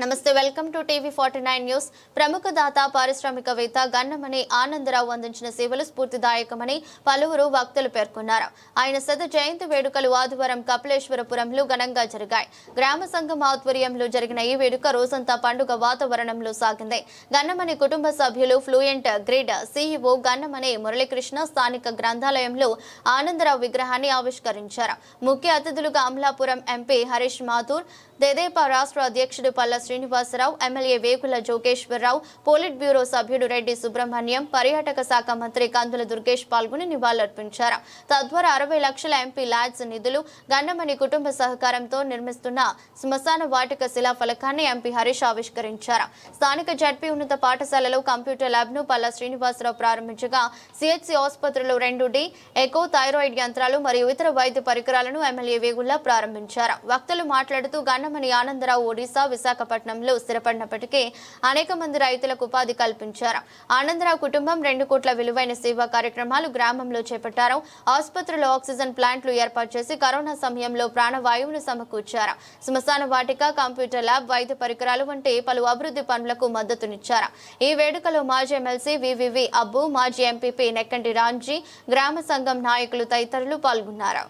నమస్తే welcome to TV forty nine news. ప్రముఖ దాత పారిశ్రామికవేత్త గన్నమని ఆనందరావు అందించిన సేవలు స్ఫూర్తిదాయకమని పలువురు వక్తలు పేర్కొన్నారు. ఆయన శత జయంతి వేడుకలు ఆదివారం కపిలేశ్వరపురంలో ఘనంగా జరిగాయి. గ్రామ సంఘం ఆధ్వర్యంలో జరిగిన ఈ వేడుక రోజంతా పండుగ వాతావరణంలో సాగింది. గన్నమని కుటుంబ సభ్యులు Fluent Grid CEO Gannamani Muralikrishna స్థానిక గ్రంథాలయంలో ఆనందరావు విగ్రహాన్ని ఆవిష్కరించారు. ముఖ్య అతిథులుగా అమలాపురం ఎంపీ హరీష్ మాథూర్ దేదేపా రాష్ట్ర అధ్యక్షుడు Palla Srinivasarao MLA Vegula Jogeswararao polit bureau సభ్యుడు రెడ్డి సుబ్రహ్మణ్యం పర్యాటక శాఖ మంత్రి కందుల దుర్గేష్ పాల్గొని నివాళులర్పించారు. తద్వారా అరవై లక్షల ఎంపీ ల్యాడ్స్ నిధులు గండమణి కుటుంబ సహకారంతో నిర్మిస్తున్న శ్మశాన వాటిక శిలా ఫలకాన్ని ఎంపీ హరీష్ ఆవిష్కరించారు. స్థానిక జడ్పీ ఉన్నత పాఠశాలలో కంప్యూటర్ ల్యాబ్ను పల్ల శ్రీనివాసరావు ప్రారంభించగా సిహెచ్సి ఆసుపత్రిలో రెండు డి ఎకో థైరాయిడ్ యంత్రాలు మరియు ఇతర వైద్య పరికరాలను ఎమ్మెల్యే వేగుల్లా ప్రారంభించారు. వక్తలు మాట్లాడుతూ గన్నమణి ఆనందరావు ఒడిశా విశాఖపట్నంలో స్థిరపడినప్పటికీ అనేక మంది రైతులకు ఉపాధి కల్పించారు. ఆనందరావు కుటుంబం రెండు కోట్ల విలువైన సేవా కార్యక్రమాలు గ్రామంలో చేపట్టారు. ఆసుపత్రిలో ఆక్సిజన్ ప్లాంట్లు ఏర్పాటు చేసి కరోనా సమయంలో ప్రాణవాయువును సమకూర్చారు. శ్మశాన వాటిక కంప్యూటర్ ల్యాబ్ వైద్య పరికరాలు వంటి పలు అభివృద్ధి పనులకు మద్దతునిచ్చారు. ఈ వేడుకలో మాజీ ఎమ్మెల్సీ వివివి అబ్బు మాజీ ఎంపీపీ నెక్కంటి రాంజీ గ్రామ సంఘం నాయకులు తదితరులు పాల్గొన్నారు.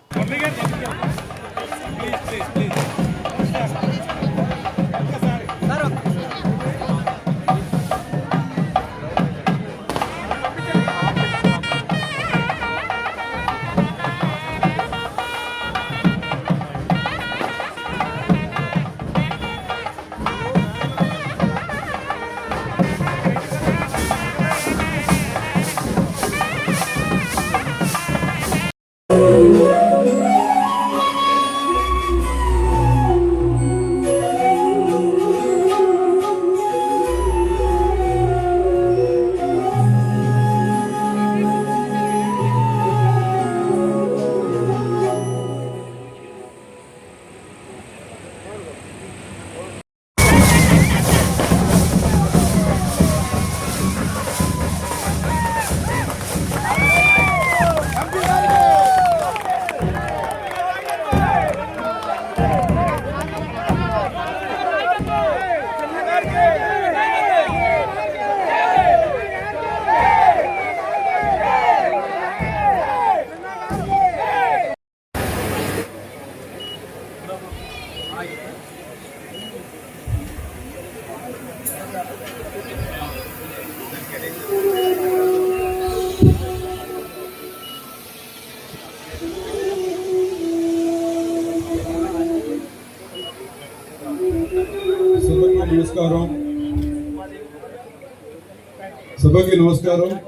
నమస్కారం.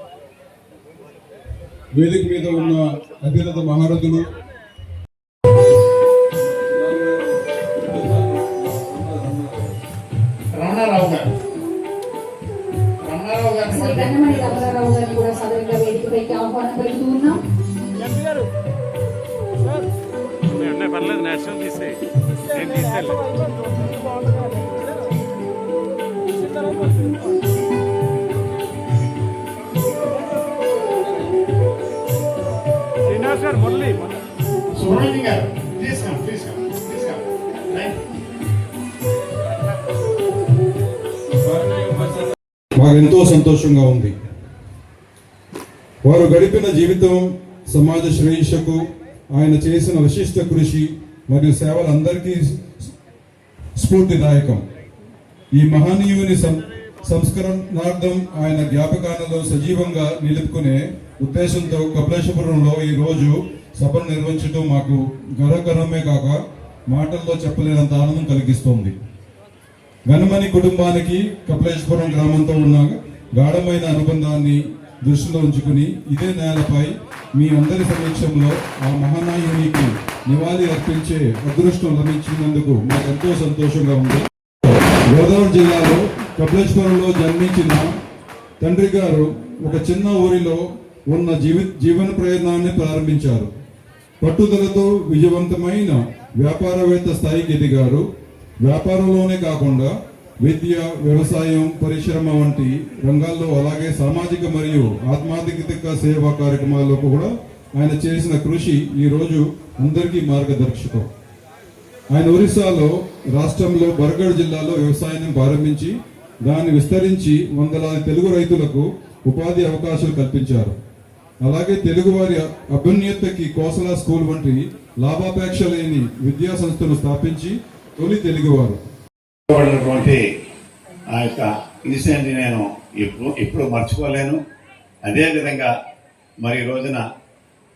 వేదిక మీద ఉన్న అధిరథ మహారథులు. రమణారావు గారు. రమణారావు గారిని శ్రీ మొదటి- గన్నమణి రామారావు గారిని కూడా సదరంగా వేదికపైకి ఆహ్వానం పలుకుతూ ఉన్నాం. ఉన్నాయి, ఉన్నాయి పర్లేదు నేషనల్ తీసేయి. నేను తీసుకెళ్ళి గారు మురళి. సుబ్రహ్మణ్యం గారు ఎంతో సంతోషంగా ఉంది. వారు గడిపిన జీవితం సమాజ శ్రేయస్సుకు ఆయన చేసిన విశిష్ట కృషి మరియు సేవలు అందరికీ స్ఫూర్తిదాయకం. ఈ మహనీయుని సం సంస్కరణార్థం ఆయన జ్ఞాపకాలలో సజీవంగా నిలుపుకునే ఉద్దేశంతో కపిలేశ్వరంలో ఈ రోజు సభను నిర్వహించడం మాకు గర్వకరమే కాక మాటల్లో చెప్పలేనంత ఆనందం కలిగిస్తోంది. గణమణి కుటుంబానికి కపిలేశ్వరం గ్రామంతో ఉన్న గాఢమైన అనుబంధాన్ని దృష్టిలో ఉంచుకుని ఇదే నేలపై మీ అందరి సమక్షంలో ఆ మహానాయునికి నివాళి అర్పించే అదృష్టం లభించినందుకు మాకు ఎంతో సంతోషంగా ఉంది. గోదావరి జిల్లాలో కపిలేశ్వరంలో జన్మించిన తండ్రి గారు ఒక చిన్న ఊరిలో ఉన్న జీవి జీవన ప్రయత్నాన్ని ప్రారంభించారు. పట్టుదలతో విజయవంతమైన వ్యాపారవేత్త స్థాయికి ఎదిగారు వ్యాపారంలోనే కాకుండా విద్య వ్యవసాయం పరిశ్రమ వంటి రంగాల్లో అలాగే సామాజిక మరియు ఆత్మాధిక సేవా కార్యక్రమాల్లో కూడా ఆయన చేసిన కృషి ఈ రోజు అందరికీ మార్గదర్శకం. ఆయన ఒరిస్సాలో రాష్ట్రంలో బరగఢ్ జిల్లాలో వ్యవసాయాన్ని ప్రారంభించి దాన్ని విస్తరించి వందలాది తెలుగు రైతులకు ఉపాధి అవకాశాలు కల్పించారు. అలాగే తెలుగువారి అభ్యున్నతకి కోసల స్కూల్ వంటి లాభాపేక్ష లేని విద్యా సంస్థను స్థాపించి తొలి తెలుగువారు. ఆ యొక్క ఇన్సిడెంట్ నేను ఎప్పుడు ఎప్పుడు మర్చిపోలేను. అదేవిధంగా మరి ఈ రోజున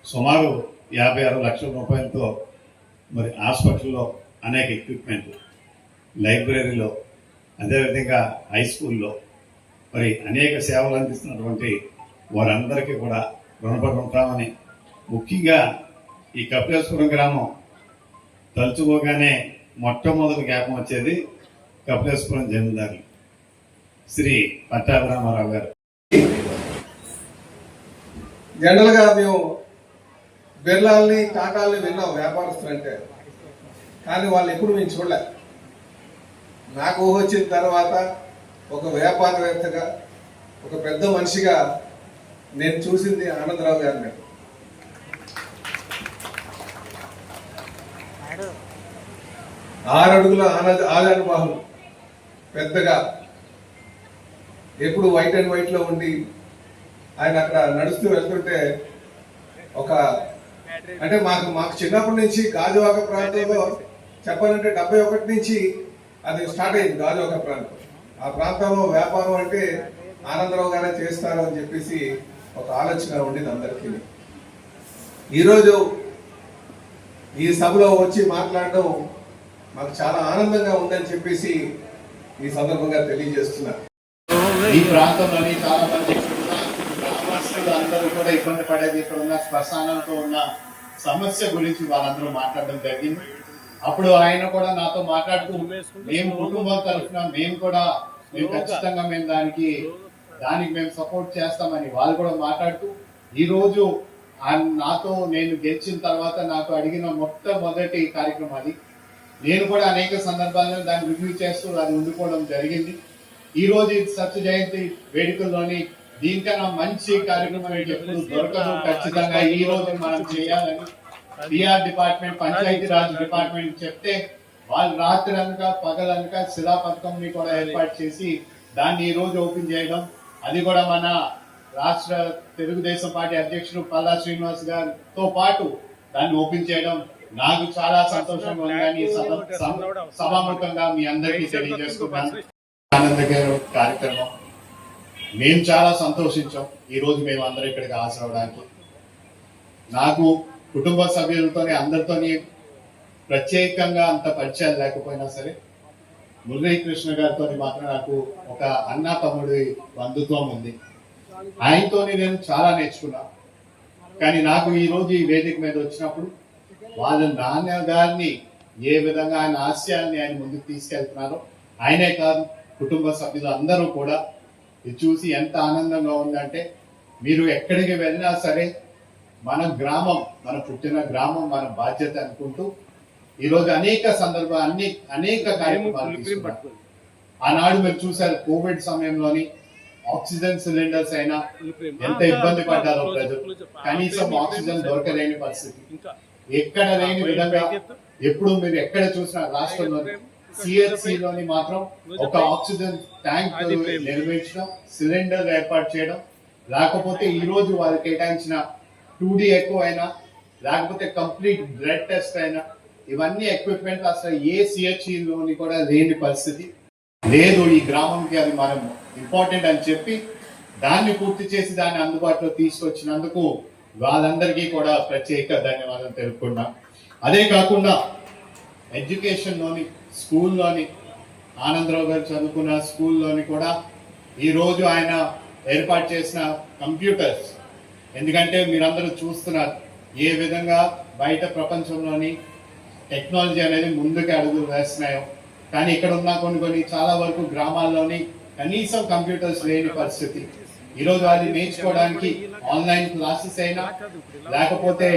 సుమారు యాభై ఆరు లక్షల రూపాయలతో మరి హాస్పిటల్లో అనేక ఎక్విప్మెంట్ లైబ్రరీలో అదేవిధంగా హై స్కూల్లో మరి అనేక సేవలు అందిస్తున్నటువంటి వారందరికీ కూడా రుణపడి ఉంటామని ముఖ్యంగా ఈ కపిలేశ్వరం గ్రామం తలుచుకోగానే మొట్టమొదటి జ్ఞాపం వచ్చేది కపిలేశ్వరం జమీందారులు శ్రీ పట్టాభిరామారావు గారు. జనరల్గా మేము బిర్లాల్ని కాకాలని విన్నాం వ్యాపారస్తులు అంటే. కానీ వాళ్ళు ఎప్పుడు మేము చూడలే. నాకు ఊహ వచ్చిన తర్వాత ఒక వ్యాపారవేత్తగా ఒక పెద్ద మనిషిగా నేను చూసింది ఆనందరావు గారిని. ఆరు అడుగుల ఆనంద ఆజానుబాహు పెద్దగా. ఎప్పుడు వైట్ అండ్ వైట్లో ఉండి ఆయన అక్కడ నడుస్తూ వెళ్తుంటే ఒక అంటే మాకు మాకు చిన్నప్పటి నుంచి గాజువాక ప్రాంతంలో చెప్పాలంటే డెబ్బై ఒకటి నుంచి అది స్టార్ట్ అయింది గాజువాక ప్రాంతం. ఆ ప్రాంతంలో వ్యాపారం అంటే ఆనందరావు గారే చేస్తారు అని చెప్పేసి ఒక ఆలోచన ఉండేది అందరికీ. ఈరోజు ఈ సభలో వచ్చి మాట్లాడడం మాకు చాలా ఆనందంగా ఉందని చెప్పేసి ఈ సందర్భంగా తెలియజేస్తున్నారు ఈ ప్రాంతంలోని చాలా మంది గ్రామస్తులు అందరూ కూడా ఇబ్బంది పడేది ఇక్కడ ఉన్న శ్మశానంతో ఉన్న సమస్య గురించి వాళ్ళందరూ మాట్లాడడం జరిగింది. అప్పుడు ఆయన కూడా నాతో మాట్లాడుతూ మేము కుటుంబం తరఫున మేము కూడా మేము ఖచ్చితంగా మేము దానికి దానికి మేము సపోర్ట్ చేస్తామని వాళ్ళు కూడా మాట్లాడుతూ ఈ రోజు ఆయన నాతో నేను గెలిచిన తర్వాత నాకు అడిగిన మొట్టమొదటి కార్యక్రమం అది. నేను కూడా అనేక సందర్భాల్లో దాన్ని రివ్యూ చేస్తూ అది ఉండిపోవడం జరిగింది. ఈ రోజు ఈ సత్య జయంతి వేడుకల్లోని దీనికన్నా మంచి కార్యక్రమం ఎప్పుడు దొరకదు ఖచ్చితంగా. ఈ రోజు మనం చేయాలని PR department Panchayati Raj department చెప్తే వాళ్ళు రాత్రి అనక పగలనక శిలా పథకంని కూడా ఏర్పాటు చేసి దాన్ని ఈ రోజు ఓపెన్ చేయడం అది కూడా మన రాష్ట్ర తెలుగుదేశం పార్టీ అధ్యక్షుడు పల్లా శ్రీనివాస్ గారితో పాటు దాన్ని ఓపెన్ చేయడం నాకు చాలా సంతోషంగా ఉందని సభాముఖంగా మీ అందరికీ తెలియజేసుకున్నాను ఆనందకర కార్యక్రమం. మేము చాలా సంతోషించాం ఈ రోజు మేము అందరూ ఇక్కడికి హాజరవడానికి. నాకు కుటుంబ సభ్యులతోనే అందరితోని ప్రత్యేకంగా అంత పరిచయాలు లేకపోయినా సరే మురళీకృష్ణ గారితో మాత్రం నాకు ఒక అన్న తమ్ముడి బంధుత్వం ఉంది. ఆయనతోని నేను చాలా నేర్చుకున్నా. కానీ నాకు ఈరోజు ఈ వేదిక మీద వచ్చినప్పుడు వాళ్ళ నాన్న గారిని ఏ విధంగా ఆయన ఆశయాన్ని ఆయన ముందుకు తీసుకెళ్తున్నారో ఆయనే కాదు కుటుంబ సభ్యులు అందరూ కూడా ఇది చూసి ఎంత ఆనందంగా ఉందంటే మీరు ఎక్కడికి వెళ్ళినా సరే మన గ్రామం మన పుట్టిన గ్రామం మన బాధ్యత అనుకుంటూ ఈరోజు అనేక సందర్భాలు అన్ని అనేక కార్యక్రమాలు. ఆనాడు మీరు చూసారు కోవిడ్ సమయంలోని ఆక్సిజన్ సిలిండర్స్ అయినా ఎంత ఇబ్బంది పడ్డారో ప్రజలు. కనీసం ఆక్సిజన్ దొరకలేని పరిస్థితి. ఎక్కడ లేని విధంగా ఎప్పుడు మీరు ఎక్కడ చూసినా రాష్ట్రంలో లోని మాత్రం ఒక ఆక్సిజన్ ట్యాంక్ నిర్మించడం సిలిండర్ ఏర్పాటు చేయడం లేకపోతే ఈ రోజు వారు కేటాయించిన టూ డి ఎక్కువ అయినా లేకపోతే కంప్లీట్ బ్లడ్ టెస్ట్ అయినా ఇవన్నీ ఎక్విప్మెంట్ అసలు ఏ సిహెచ్ఈలోని కూడా లేని పరిస్థితి. లేదు ఈ గ్రామంకి అది మనం ఇంపార్టెంట్ అని చెప్పి దాన్ని పూర్తి చేసి దాన్ని అందుబాటులో తీసుకొచ్చినందుకు వాళ్ళందరికీ కూడా ప్రత్యేక ధన్యవాదాలు తెలుపుకున్నాం అదే కాకుండా ఎడ్యుకేషన్లోని స్కూల్లోని ఆనందరావు గారు చదువుకున్న స్కూల్లోని కూడా ఈరోజు ఆయన ఏర్పాటు చేసిన కంప్యూటర్స్ ఎందుకంటే మీరందరూ చూస్తున్నారు ఏ విధంగా బయట ప్రపంచంలోని టెక్నాలజీ అనేది ముందుకు అడుగులు వేస్తున్నాయో. కానీ ఇక్కడ ఉన్న కొన్ని కొన్ని చాలా వరకు గ్రామాల్లోని కనీసం కంప్యూటర్స్ లేని పరిస్థితి. ఈరోజు అది నేర్చుకోవడానికి ఆన్లైన్ క్లాసెస్ అయినా లేకపోతే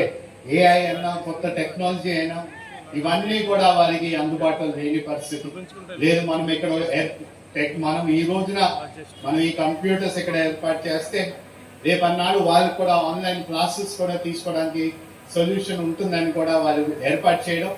ఏఐ అయినా కొత్త టెక్నాలజీ అయినా ఇవన్నీ కూడా వారికి అందుబాటులో లేని పరిస్థితి. లేదు మనం ఇక్కడ టెక్ మనం ఈ రోజున మనం ఈ కంప్యూటర్స్ ఇక్కడ ఏర్పాటు చేస్తే రేపన్నాడు వాళ్ళకి కూడా ఆన్లైన్ క్లాసెస్ కూడా తీసుకోవడానికి సొల్యూషన్ ఉంటుందని కూడా వాళ్ళు ఏర్పాటు చేయడం